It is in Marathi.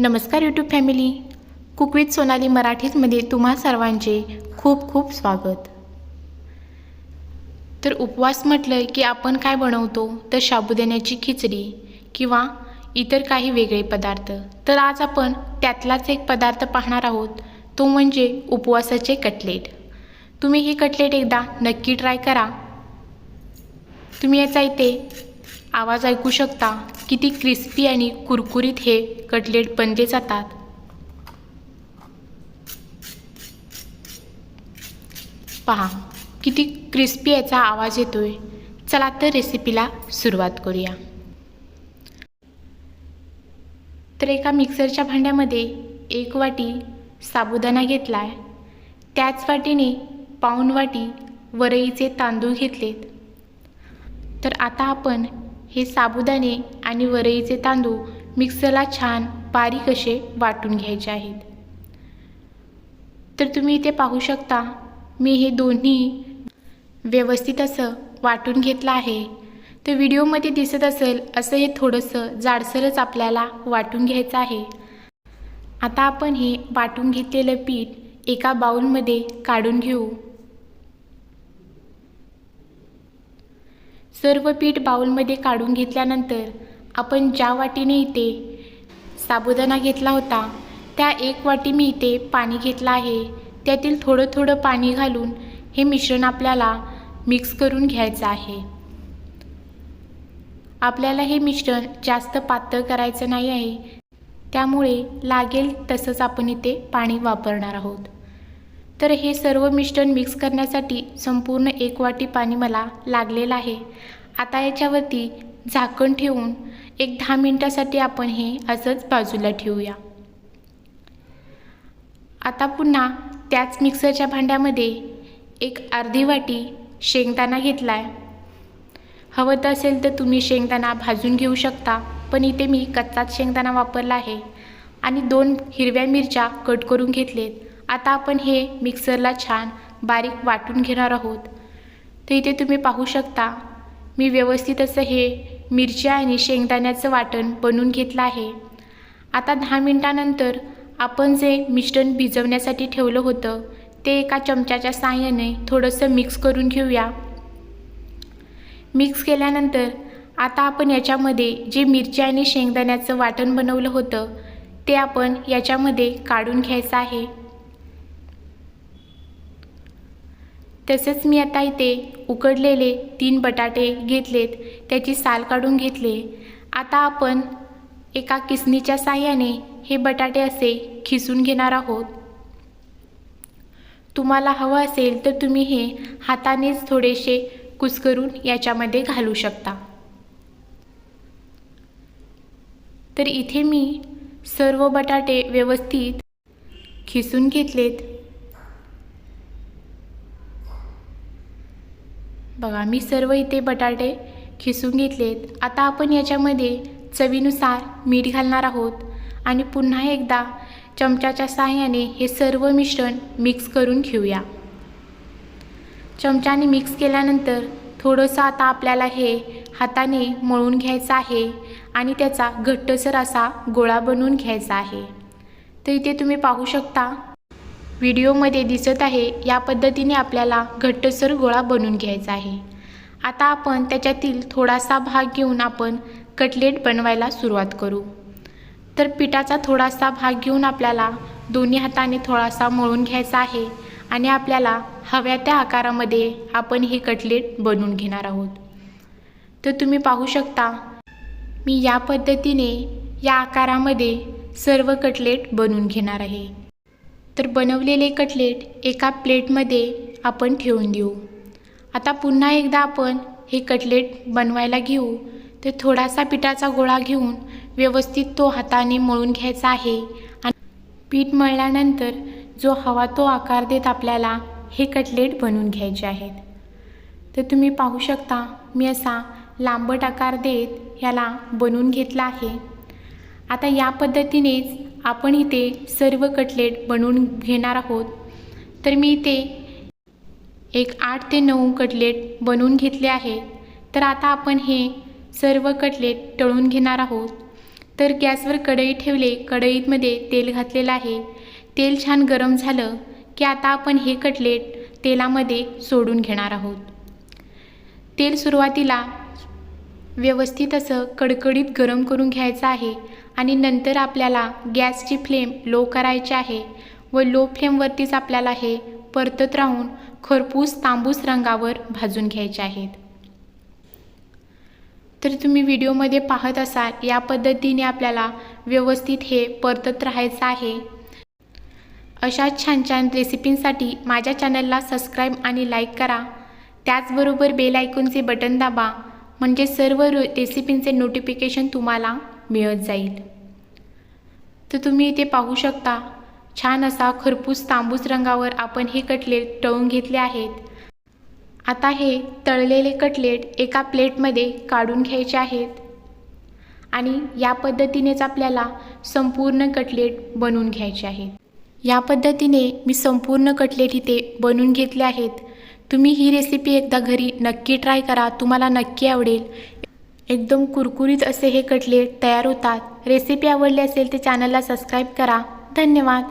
नमस्कार यूट्यूब फॅमिली कुकवित सोनाली मराठीतमध्ये तुम्हा सर्वांचे खूप खूप स्वागत. तर उपवास म्हटलं की आपण काय बनवतो? तर साबुदाण्याची खिचडी किंवा इतर काही वेगळे पदार्थ. तर आज आपण त्यातलाच एक पदार्थ पाहणार आहोत. तो म्हणजे उपवासाचे कटलेट. तुम्ही हे कटलेट एकदा नक्की ट्राय करा. तुम्ही याचा इथे आवाज ऐकू शकता किती क्रिस्पी आणि कुरकुरीत हे कटलेट बनले जातात. पहा किती क्रिस्पी याचा आवाज येतोय. चला तर रेसिपीला सुरुवात करूया. तर एका मिक्सरच्या भांड्यामध्ये एक वाटी साबुदाणा घेतला आहे त्याच वाटीने पाऊण वाटी वरईचे तांदूळ घेतलेत. तर आता आपण हे साबुदाणे आणि वरईचे तांदूळ मिक्सरला छान बारीक असे वाटून घ्यायचे आहेत. तर तुम्ही इथे पाहू शकता मी हे दोन्ही व्यवस्थित असं वाटून घेतलं आहे. तर व्हिडिओमध्ये दिसत असेल असं हे थोडंसं जाडसरच आपल्याला वाटून घ्यायचं आहे. आता आपण हे वाटून घेतलेलं पीठ एका बाऊलमध्ये काढून घेऊ. सर्व पीठ बाउलमध्ये काढून घेतल्यानंतर आपण ज्या वाटीने इथे साबुदाणा घेतला होता त्या एक वाटी मी इथे पाणी घेतलं आहे. त्यातील थोडं थोडं पाणी घालून हे मिश्रण आपल्याला मिक्स करून घ्यायचं आहे. आपल्याला हे मिश्रण जास्त पातळ करायचं नाही आहे. त्यामुळे लागेल तसंच आपण इथे पाणी वापरणार आहोत. तर हे सर्व मिश्रण मिक्स करण्यासाठी संपूर्ण एक वाटी पाणी मला लागलेलं आहे. आता याच्यावरती झाकण ठेवून एक दहा मिनटासाठी आपण हे असंच बाजूला ठेवूया. आता पुन्हा त्याच मिक्सरच्या भांड्यामध्ये एक अर्धी वाटी शेंगदाणा घेतला आहे हवं तर असेल तर तुम्ही शेंगदाणा भाजून घेऊ शकता पण इथे मी कच्चाच शेंगदाणा वापरला आहे आणि दोन हिरव्या मिरच्या कट करून घेतलेत. आता आपण हे मिक्सरला छान बारीक वाटून घेणार आहोत. तर इथे तुम्ही पाहू शकता मी व्यवस्थित असं हे मिरच्या आणि शेंगदाण्याचं वाटण बनवून घेतलं आहे. आता दहा मिनटानंतर आपण जे मिश्रण भिजवण्यासाठी ठेवलं होतं ते एका चमच्याच्या साहाय्याने थोडंसं मिक्स करून घेऊया. मिक्स केल्यानंतर आता आपण याच्यामध्ये जे मिरच्या आणि शेंगदाण्याचं वाटण बनवलं होतं ते आपण याच्यामध्ये काढून घ्यायचं आहे. तसेच मी आता इथे उकडलेले तीन बटाटे घेतलेत त्याची साल काढून घेतले. आता आपण एका किसनीच्या साह्याने हे बटाटे असे खिसून घेणार आहोत. तुम्हाला हवं असेल तर तुम्ही हे हातानेच थोडेसे कुस्करून याच्यामध्ये घालू शकता. तर इथे मी सर्व बटाटे व्यवस्थित खिसून घेतलेत. बघा मी सर्व इथे बटाटे खिसून घेतलेत. आता आपण याच्यामध्ये चवीनुसार मीठ घालणार आहोत आणि पुन्हा एकदा चमच्याच्या साहाय्याने हे सर्व मिश्रण मिक्स करून घेऊया. चमच्याने मिक्स केल्यानंतर थोडंसं आता आपल्याला हे हाताने मळून घ्यायचं आहे आणि त्याचा घट्टसर असा गोळा बनवून घ्यायचा आहे. तर इथे तुम्ही पाहू शकता व्हिडिओमध्ये दिसत आहे या पद्धतीने आपल्याला घट्टसर गोळा बनवून घ्यायचा आहे. आता आपण त्याच्यातील थोडासा भाग घेऊन आपण कटलेट बनवायला सुरुवात करू. तर पिठाचा थोडासा भाग घेऊन आपल्याला दोन्ही हाताने थोडासा मळून घ्यायचा आहे आणि आपल्याला हव्या त्या आकारामध्ये आपण हे कटलेट बनवून घेणार आहोत. तर तुम्ही पाहू शकता मी या पद्धतीने या आकारामध्ये सर्व कटलेट बनवून घेणार आहे. तर बनवलेले कटलेट एका प्लेटमध्ये आपण ठेवून देऊ. आता पुन्हा एकदा आपण हे कटलेट बनवायला घेऊ. तर थोडासा पिठाचा गोळा घेऊन व्यवस्थित तो हाताने मळून घ्यायचा आहे. आणि पीठ मळल्यानंतर जो हवा तो आकार देत आपल्याला हे कटलेट बनवून घ्यायचे आहेत. तर तुम्ही पाहू शकता मी असा लांबट आकार देत ह्याला बनवून घेतला आहे. आता या पद्धतीनेच आपण इथे सर्व कटलेट बनवून घेणार आहोत. तर मी इथे एक आठ ते नऊ कटलेट बनवून घेतले आहे. तर आता आपण हे सर्व कटलेट तळून घेणार आहोत. तर गॅसवर कढई ठेवले कढईतमध्ये तेल घातलेलं आहे. तेल छान गरम झालं की आता आपण हे कटलेट तेलामध्ये सोडून घेणार आहोत. तेल सुरुवातीला व्यवस्थित असं कडकडीत गरम करून घ्यायचं आहे. आणि नंतर आपल्याला गॅसची फ्लेम लो करायची आहे व लो फ्लेमवरतीच आपल्याला हे परतत राहून खरपूस तांबूस रंगावर भाजून घ्यायचे आहेत. तर तुम्ही व्हिडिओमध्ये पाहत असाल या पद्धतीने आपल्याला व्यवस्थित हे परतत राहायचं आहे. अशा छान छान रेसिपींसाठी माझ्या चॅनलला सबस्क्राईब आणि लाईक करा. त्याचबरोबर बेल आयकॉनचे बटन दाबा. म्हणजे सर्व रो रेसिपींचे नोटिफिकेशन तुम्हाला मिळत जाईल. तर तुम्ही इथे पाहू शकता छान असा खरपूस तांबूस रंगावर आपण हे कटलेट तळून घेतले आहेत. आता हे तळलेले कटलेट एका प्लेटमध्ये काढून घ्यायचे आहेत. आणि या पद्धतीनेच आपल्याला संपूर्ण कटलेट बनवून घ्यायचे आहेत. या पद्धतीने मी संपूर्ण कटलेट इथे बनवून घेतले आहेत. तुम्ही ही रेसिपी एकदा घरी नक्की ट्राय करा. तुम्हाला नक्की आवडेल. एकदम कुरकुरीत असे हे कटलेट तयार होतात. रेसिपी आवडली असेल तर चॅनलला सबस्क्राईब करा. धन्यवाद.